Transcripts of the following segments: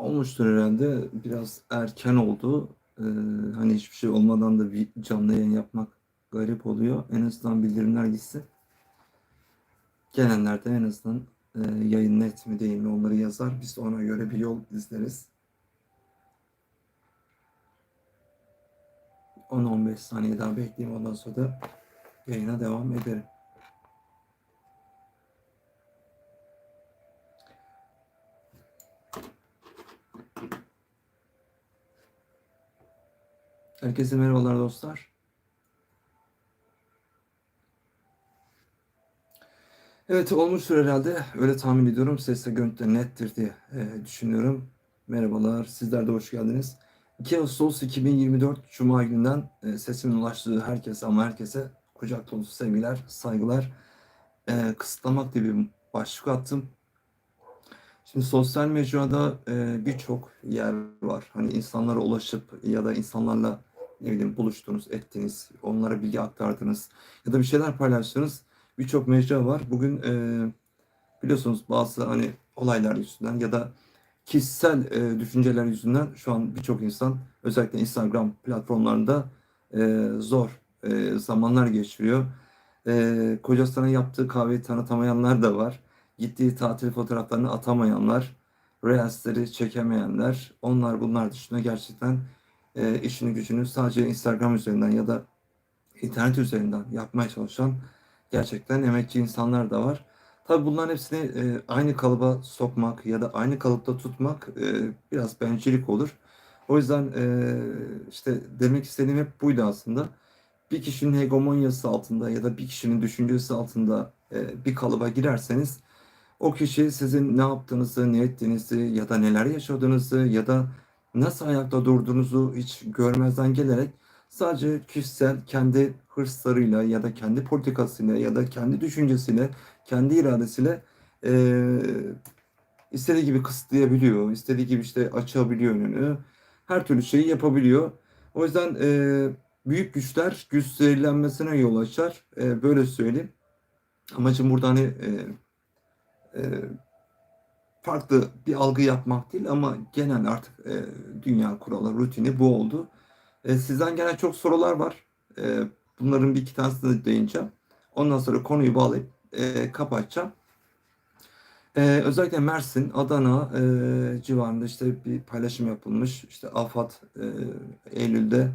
Olmuştur herhalde. Biraz erken oldu. Ee, hani hiçbir şey olmadan da bir canlı yayın yapmak garip oluyor. En azından bildirimler gitsin. Gelenler de en azından e, yayın net mi değil mi onları yazar. Biz de ona göre bir yol izleriz. 10-15 saniye daha bekleyeyim. Ondan sonra da yayına devam ederim. Herkese merhabalar dostlar. Evet olmuştur herhalde. Öyle tahmin ediyorum. Ses ve görüntü nettir diye e, düşünüyorum. Merhabalar. Sizler de hoş geldiniz. 2 Ağustos 2024 Cuma gününden e, sesimin ulaştığı herkese ama herkese kucak dolusu sevgiler, saygılar. E, kısıtlamak diye bir başlık attım. Şimdi sosyal mecrada e, birçok yer var. Hani insanlara ulaşıp ya da insanlarla ne bileyim buluştunuz, ettiniz, onlara bilgi aktardınız ya da bir şeyler paylaştınız. Birçok mecra var. Bugün e, biliyorsunuz bazı hani olaylar yüzünden ya da kişisel e, düşünceler yüzünden şu an birçok insan özellikle Instagram platformlarında e, zor e, zamanlar geçiriyor. E, kocasına yaptığı kahveyi tanıtamayanlar da var. Gittiği tatil fotoğraflarını atamayanlar, reelsleri çekemeyenler, onlar bunlar dışında gerçekten e, işini gücünü sadece Instagram üzerinden ya da internet üzerinden yapmaya çalışan gerçekten emekçi insanlar da var. Tabii bunların hepsini e, aynı kalıba sokmak ya da aynı kalıpta tutmak e, biraz bencillik olur. O yüzden e, işte demek istediğim hep buydu aslında. Bir kişinin hegemonyası altında ya da bir kişinin düşüncesi altında e, bir kalıba girerseniz o kişi sizin ne yaptığınızı, ne ettiğinizi ya da neler yaşadığınızı ya da nasıl ayakta durduğunuzu hiç görmezden gelerek sadece kişisel kendi hırslarıyla ya da kendi politikasıyla ya da kendi düşüncesiyle, kendi iradesiyle eee istediği gibi kısıtlayabiliyor, istediği gibi işte açabiliyor önünü. Her türlü şeyi yapabiliyor. O yüzden eee, büyük güçler güçlenmesine yol açar. Eee, böyle söyleyeyim. Amacım burada hani eee, eee, farklı bir algı yapmak değil ama genel artık eee, dünya kuralı, rutini bu oldu. Eee, sizden gelen çok sorular var. Eee, bunların bir iki tanesine değineceğim. Ondan sonra konuyu bağlayıp eee, kapatacağım. Eee, özellikle Mersin, Adana eee, civarında işte bir paylaşım yapılmış. İşte AFAD eee, Eylül'de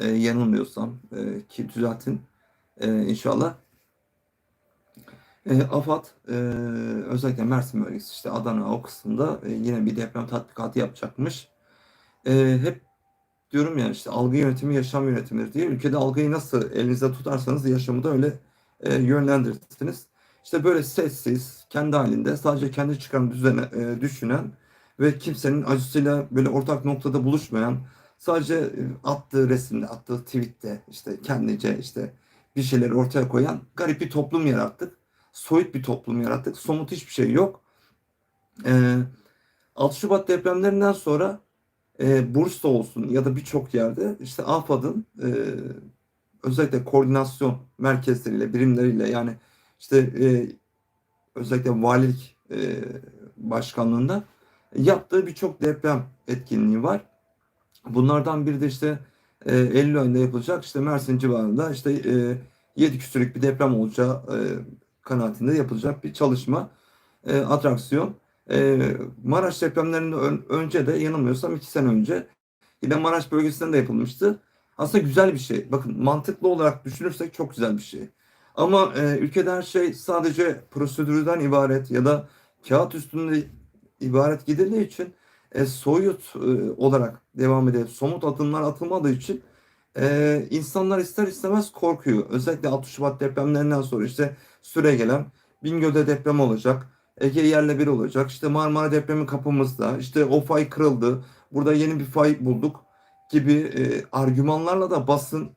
eee, yanılmıyorsam eee, ki düzeltin eee, inşallah. Eee, AFAD eee, özellikle Mersin bölgesi işte Adana o kısımda eee, yine bir deprem tatbikatı yapacakmış. Eee, hep diyorum ya işte algı yönetimi yaşam yönetimidir diye. Ülkede algıyı nasıl elinizde tutarsanız yaşamı da öyle eee, yönlendirirsiniz. İşte böyle sessiz, kendi halinde sadece kendi çıkarını düzene, eee, düşünen ve kimsenin acısıyla böyle ortak noktada buluşmayan, sadece eee, attığı resimde, attığı tweette işte kendince işte bir şeyleri ortaya koyan garip bir toplum yarattık. Soyut bir toplum yarattık. Somut hiçbir şey yok. Eee 6 Şubat depremlerinden sonra eee Bursa'da olsun ya da birçok yerde işte AFAD'ın eee, özellikle koordinasyon merkezleriyle, birimleriyle yani işte eee, özellikle valilik eee, başkanlığında yaptığı birçok deprem etkinliği var. Bunlardan biri de işte eee, Eylül ayında yapılacak işte Mersin civarında işte eee 7 küsürlük bir deprem olacağı eee, kanaatinde yapılacak bir çalışma, eee, atraksiyon. Eee, Maraş depremlerinden ön- önce de yanılmıyorsam 2 sene önce yine Maraş bölgesinde de yapılmıştı. Aslında güzel bir şey. Bakın mantıklı olarak düşünürsek çok güzel bir şey. Ama eee, ülkede her şey sadece prosedürden ibaret ya da kağıt üstünde ibaret gidildiği için e, soyut e, olarak devam edip somut adımlar atılmadığı için e, insanlar ister istemez korkuyor. Özellikle 6 Şubat depremlerinden sonra işte süre gelen Bingöl'de deprem olacak. Ege yerle bir olacak. İşte Marmara depremi kapımızda. İşte o fay kırıldı. Burada yeni bir fay bulduk gibi e, argümanlarla da basın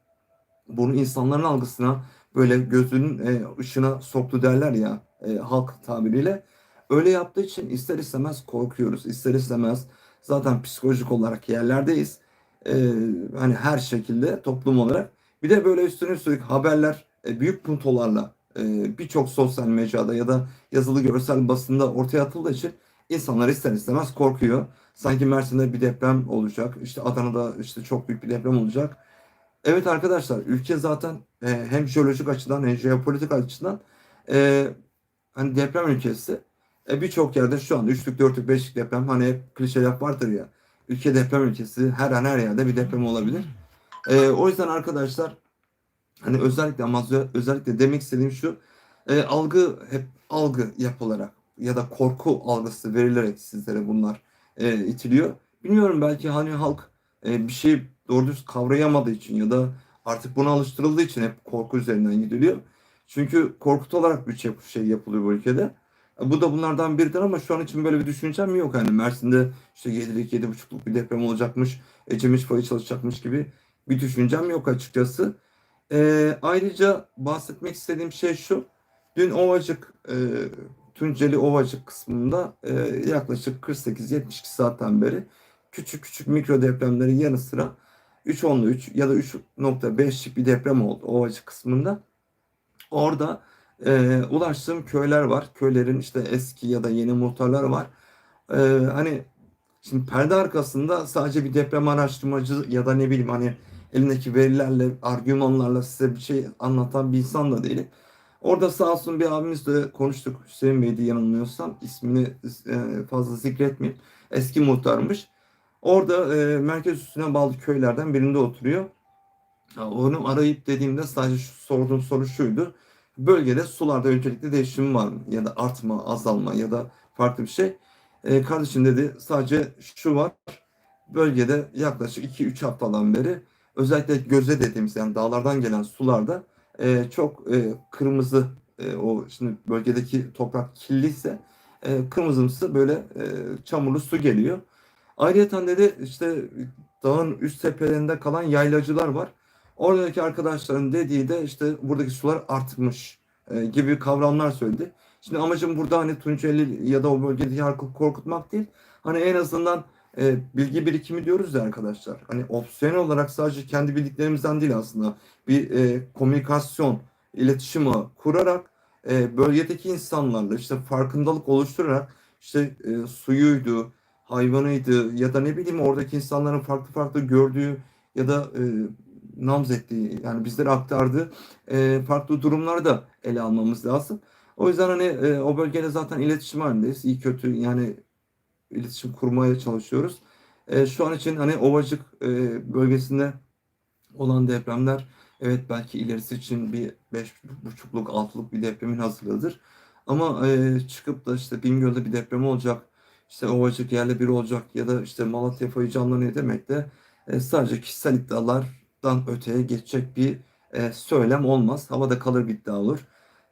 bunu insanların algısına böyle gözünün e, ışına soktu derler ya e, halk tabiriyle. Öyle yaptığı için ister istemez korkuyoruz. İster istemez zaten psikolojik olarak yerlerdeyiz. E, hani her şekilde toplum olarak. Bir de böyle üstüne üstlük haberler e, büyük puntolarla e, birçok sosyal mecrada ya da yazılı görsel basında ortaya atıldığı için insanlar ister istemez korkuyor. Sanki Mersin'de bir deprem olacak. işte Adana'da işte çok büyük bir deprem olacak. Evet arkadaşlar ülke zaten e, hem jeolojik açıdan hem jeopolitik açıdan e, hani deprem ülkesi. E, Birçok yerde şu anda üçlük, dörtlük, beşlik deprem hani hep klişe laf vardır ya. Ülke deprem ülkesi her an her yerde bir deprem olabilir. E, o yüzden arkadaşlar hani özellikle ama özel- özellikle demek istediğim şu e, algı hep algı yapılarak ya da korku algısı verilerek sizlere bunlar e, itiliyor. Bilmiyorum belki hani halk e, bir şey doğru düz kavrayamadığı için ya da artık buna alıştırıldığı için hep korku üzerinden gidiliyor. Çünkü korkutularak bir şey, yapılıyor bu ülkede. E, Bu da bunlardan biridir ama şu an için böyle bir düşüncem yok. Yani Mersin'de işte 7'lik 7,5'luk bir deprem olacakmış, Ecemiş fayı çalışacakmış gibi bir düşüncem yok açıkçası. E, ayrıca bahsetmek istediğim şey şu. Dün Ovacık, e, Tunceli Ovacık kısmında e, yaklaşık 48-72 saatten beri küçük küçük mikro depremlerin yanı sıra 3.3 ya da 3.5'lik bir deprem oldu Ovacık kısmında. Orada e, ulaştığım köyler var. Köylerin işte eski ya da yeni muhtarlar var. E, hani şimdi perde arkasında sadece bir deprem araştırmacı ya da ne bileyim hani elindeki verilerle, argümanlarla size bir şey anlatan bir insan da değilim. Orada sağ olsun bir abimizle konuştuk. Hüseyin Bey'di yanılmıyorsam. ismini e, fazla zikretmeyeyim. Eski muhtarmış. Orada e, merkez üstüne bağlı köylerden birinde oturuyor. Onu arayıp dediğimde sadece şu, sorduğum soru şuydu. Bölgede sularda öncelikle değişim var mı? Ya da artma, azalma ya da farklı bir şey. E, kardeşim dedi sadece şu var. Bölgede yaklaşık 2-3 haftadan beri özellikle göze dediğimiz yani dağlardan gelen sularda e, çok e, kırmızı e, o şimdi bölgedeki toprak kirliyse e, kırmızımsı böyle e, çamurlu su geliyor. Ayrıca dedi işte dağın üst tepelerinde kalan yaylacılar var. Oradaki arkadaşların dediği de işte buradaki sular artmış e, gibi kavramlar söyledi. Şimdi amacım burada hani Tunceli ya da o bölgedeki halkı korkutmak değil. Hani en azından e, bilgi birikimi diyoruz ya arkadaşlar. Hani opsiyonel olarak sadece kendi bildiklerimizden değil aslında bir e, komünikasyon, iletişim kurarak e, bölgedeki insanlarla işte farkındalık oluşturarak işte e, suyuydu, hayvanıydı ya da ne bileyim oradaki insanların farklı farklı gördüğü ya da e, namzettiği yani bizlere aktardığı e, farklı durumları da ele almamız lazım. O yüzden hani e, o bölgeyle zaten iletişim halindeyiz. İyi kötü yani iletişim kurmaya çalışıyoruz. E, şu an için hani Ovacık e, bölgesinde olan depremler evet belki ilerisi için bir beş buçukluk altılık bir depremin hazırlığıdır. Ama e, çıkıp da işte Bingöl'de bir deprem olacak, işte Ovacık yerle bir olacak ya da işte Malatya fayı canlanıyor demek de e, sadece kişisel iddialardan öteye geçecek bir e, söylem olmaz. Havada kalır bir iddia olur.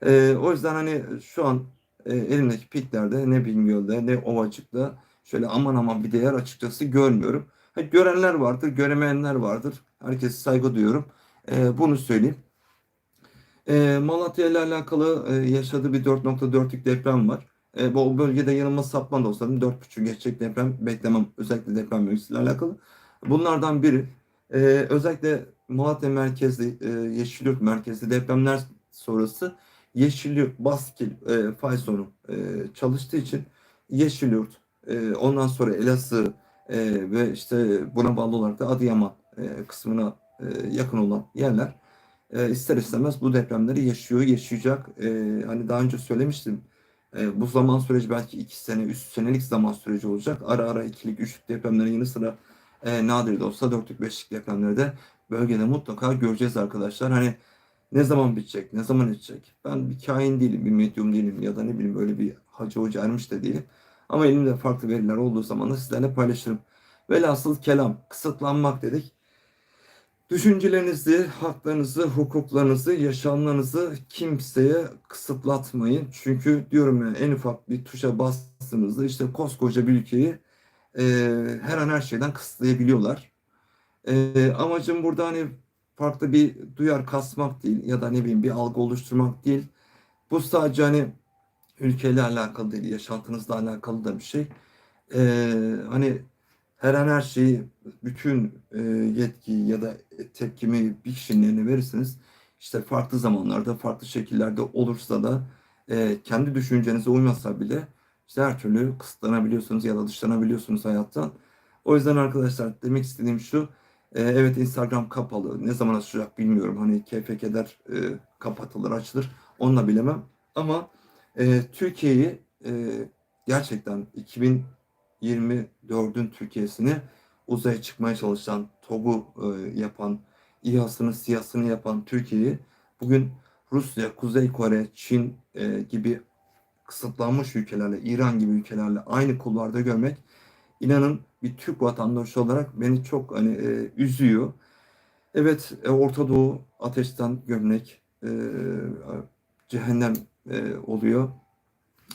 E, o yüzden hani şu an e, elimdeki piklerde ne Bingöl'de ne Ovacık'ta şöyle aman aman bir değer açıkçası görmüyorum. Ha, görenler vardır, göremeyenler vardır. Herkese saygı duyuyorum. E, bunu söyleyeyim. E, Malatya ile alakalı e, yaşadığı bir 4.4'lük deprem var. E, bu bölgede yanılma sapman da olsa 4.5 geçecek deprem beklemem. Özellikle deprem bölgesiyle alakalı. Bunlardan biri. E, özellikle Malatya merkezli, e, Yeşilyurt merkezli depremler sonrası Yeşilyurt, Baskil e, fay sonu e, çalıştığı için Yeşilyurt, e, ondan sonra Elazığ e, ve işte buna bağlı olarak da Adıyaman e, kısmına e, yakın olan yerler e, ister istemez bu depremleri yaşıyor, yaşayacak. E, hani daha önce söylemiştim. E, bu zaman süreci belki iki sene, üç senelik zaman süreci olacak. Ara ara ikilik, üçlük depremlerin yanı sıra e, nadir de olsa dörtlük, beşlik depremleri de bölgede mutlaka göreceğiz arkadaşlar. Hani ne zaman bitecek, ne zaman edecek? Ben bir kain değilim, bir medyum değilim ya da ne bileyim böyle bir hacı hoca ermiş de değilim. Ama elimde farklı veriler olduğu zaman da sizlerle paylaşırım. Velhasıl kelam, kısıtlanmak dedik. Düşüncelerinizi, haklarınızı, hukuklarınızı, yaşamlarınızı kimseye kısıtlatmayın. Çünkü diyorum ya en ufak bir tuşa bastığınızda işte koskoca bir ülkeyi e, her an her şeyden kısıtlayabiliyorlar. E, amacım burada hani farklı bir duyar kasmak değil ya da ne bileyim bir algı oluşturmak değil. Bu sadece hani ülkeyle alakalı değil, yaşantınızla alakalı da bir şey. E, hani her an her şeyi, bütün e, yetkiyi ya da tepkimi bir kişinin eline verirseniz işte farklı zamanlarda, farklı şekillerde olursa da e, kendi düşüncenize uymasa bile işte her türlü kısıtlanabiliyorsunuz ya da dışlanabiliyorsunuz hayattan. O yüzden arkadaşlar demek istediğim şu. E, evet Instagram kapalı. Ne zaman açılacak bilmiyorum. Hani keder e, kapatılır açılır. Onunla bilemem. Ama e, Türkiye'yi e, gerçekten 2024'ün Türkiye'sini uzaya çıkmaya çalışan, TOG'u e, yapan, İHA'sını, SİHA'sını yapan Türkiye'yi bugün Rusya, Kuzey Kore, Çin e, gibi kısıtlanmış ülkelerle, İran gibi ülkelerle aynı kulvarda görmek inanın bir Türk vatandaşı olarak beni çok hani e, üzüyor. Evet, e, Orta Doğu ateşten gömlek, e, cehennem e, oluyor.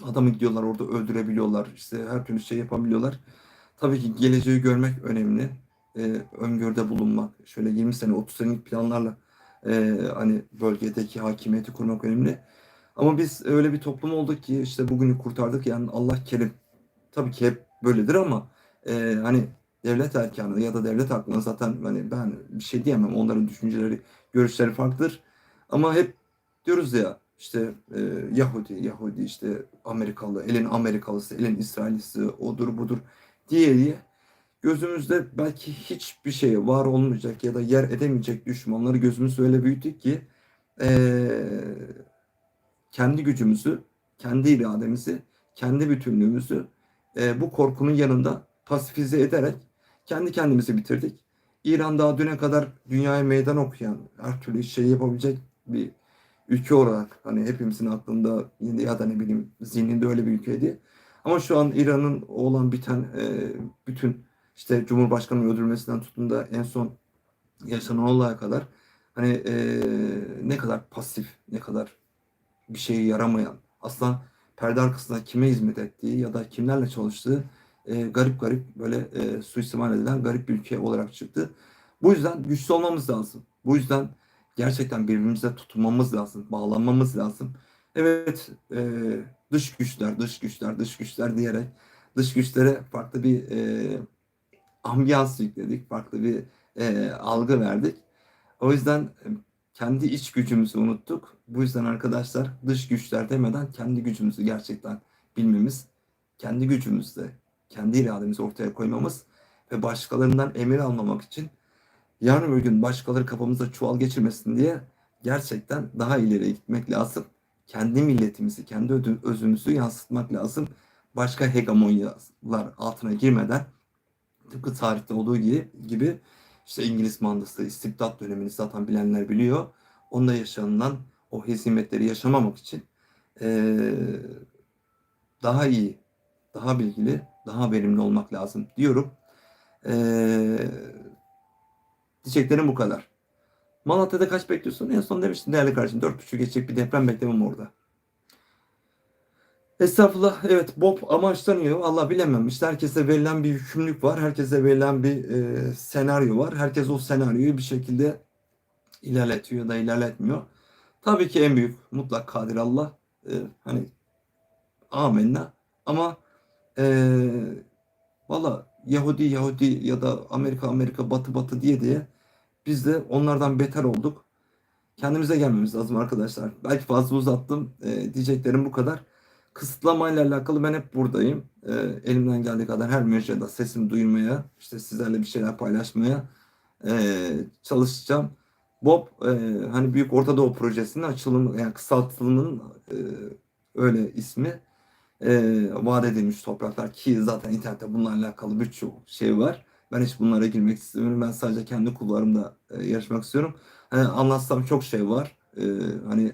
Adamı gidiyorlar orada öldürebiliyorlar, işte her türlü şey yapabiliyorlar. Tabii ki geleceği görmek önemli. E, öngörüde bulunmak, şöyle 20 sene, 30 senelik planlarla e, hani bölgedeki hakimiyeti kurmak önemli. Ama biz öyle bir toplum olduk ki işte bugünü kurtardık yani Allah kerim. Tabii ki hep böyledir ama e, hani devlet erkanı ya da devlet aklına zaten hani ben bir şey diyemem. Onların düşünceleri, görüşleri farklıdır. Ama hep diyoruz ya işte e, Yahudi, Yahudi işte Amerikalı, elin Amerikalısı, elin İsraillisi, odur budur diye diye gözümüzde belki hiçbir şey var olmayacak ya da yer edemeyecek düşmanları gözümüzde öyle büyüttük ki eee, kendi gücümüzü, kendi irademizi, kendi bütünlüğümüzü eee, bu korkunun yanında pasifize ederek kendi kendimizi bitirdik. İran daha düne kadar dünyaya meydan okuyan, her türlü şey yapabilecek bir ülke olarak hani hepimizin aklında ya da ne bileyim zihninde öyle bir ülkeydi. Ama şu an İran'ın olan biten e, bütün işte Cumhurbaşkanı'nın öldürülmesinden tutun da en son yaşanan olaya kadar hani e, ne kadar pasif, ne kadar bir şeye yaramayan, aslında perde arkasında kime hizmet ettiği ya da kimlerle çalıştığı e, garip garip böyle e, suistimal edilen garip bir ülke olarak çıktı. Bu yüzden güçlü olmamız lazım. Bu yüzden gerçekten birbirimize tutunmamız lazım, bağlanmamız lazım. Evet, e, dış güçler, dış güçler, dış güçler diyerek dış güçlere farklı bir e, ambiyans yükledik, farklı bir e, algı verdik. O yüzden kendi iç gücümüzü unuttuk. Bu yüzden arkadaşlar dış güçler demeden kendi gücümüzü gerçekten bilmemiz, kendi gücümüzle, kendi irademizi ortaya koymamız ve başkalarından emir almamak için yarın bir gün başkaları kafamıza çuval geçirmesin diye gerçekten daha ileriye gitmek lazım. Kendi milletimizi, kendi özümüzü yansıtmak lazım. Başka hegemonyalar altına girmeden tıpkı tarihte olduğu gibi işte İngiliz mandası, istibdat dönemini zaten bilenler biliyor. Onda yaşanılan o hezimetleri yaşamamak için eee, daha iyi, daha bilgili, daha verimli olmak lazım diyorum. Eee diyeceklerim bu kadar. Malatya'da kaç bekliyorsun? En son demiştin değerli kardeşim 4.5 geçecek bir deprem beklemem orada. Estağfurullah. Evet Bob amaçlanıyor. Allah bilemem. İşte herkese verilen bir yükümlülük var. Herkese verilen bir e, senaryo var. Herkes o senaryoyu bir şekilde ilerletiyor da ilerletmiyor. Tabii ki en büyük mutlak kadir Allah. E, hani amenna. Ama e, valla Yahudi Yahudi ya da Amerika Amerika Batı Batı diye diye biz de onlardan beter olduk. Kendimize gelmemiz lazım arkadaşlar. Belki fazla uzattım. E, diyeceklerim bu kadar. Kısıtlamayla alakalı ben hep buradayım. E, elimden geldiği kadar her mecrada sesimi duyurmaya, işte sizlerle bir şeyler paylaşmaya e, çalışacağım. Bob e, hani Büyük Orta Doğu Projesi'nin açılımı yani kısaltılımının e, öyle ismi e, vaat edilmiş topraklar ki zaten internette bunlarla alakalı birçok şey var. Ben hiç bunlara girmek istemiyorum. Ben sadece kendi kullarımda e, yarışmak istiyorum. Hani anlatsam çok şey var. E, hani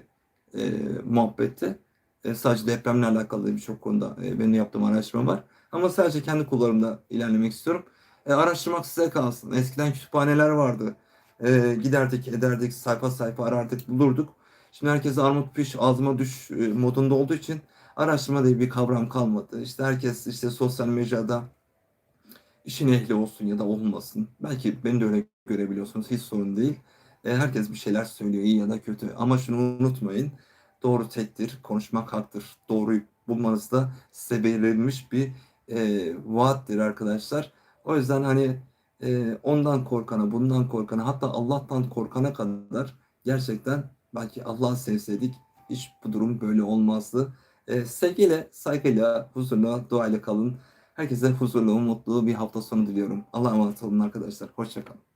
e, muhabbette. E, sadece depremle alakalı birçok konuda e, benim yaptığım araştırma var. Ama sadece kendi kullarımda ilerlemek istiyorum. E, araştırmak size kalsın. Eskiden kütüphaneler vardı. E, giderdik, ederdik, sayfa sayfa arardık, bulurduk. Şimdi herkes armut piş, ağzıma düş e, modunda olduğu için araştırma diye bir kavram kalmadı. İşte herkes işte sosyal mecrada işin ehli olsun ya da olmasın. Belki beni de öyle görebiliyorsunuz. Hiç sorun değil. E, herkes bir şeyler söylüyor iyi ya da kötü. Ama şunu unutmayın. Doğru tektir, konuşmak haktır. Doğruyu bulmanız da size verilmiş bir e, vaattir arkadaşlar. O yüzden hani e, ondan korkana, bundan korkana, hatta Allah'tan korkana kadar gerçekten belki Allah'ı sevseydik hiç bu durum böyle olmazdı. E, sevgiyle, saygıyla, huzurla, duayla kalın. Herkese huzurlu, mutlu bir hafta sonu diliyorum. Allah'a emanet olun arkadaşlar. Hoşçakalın.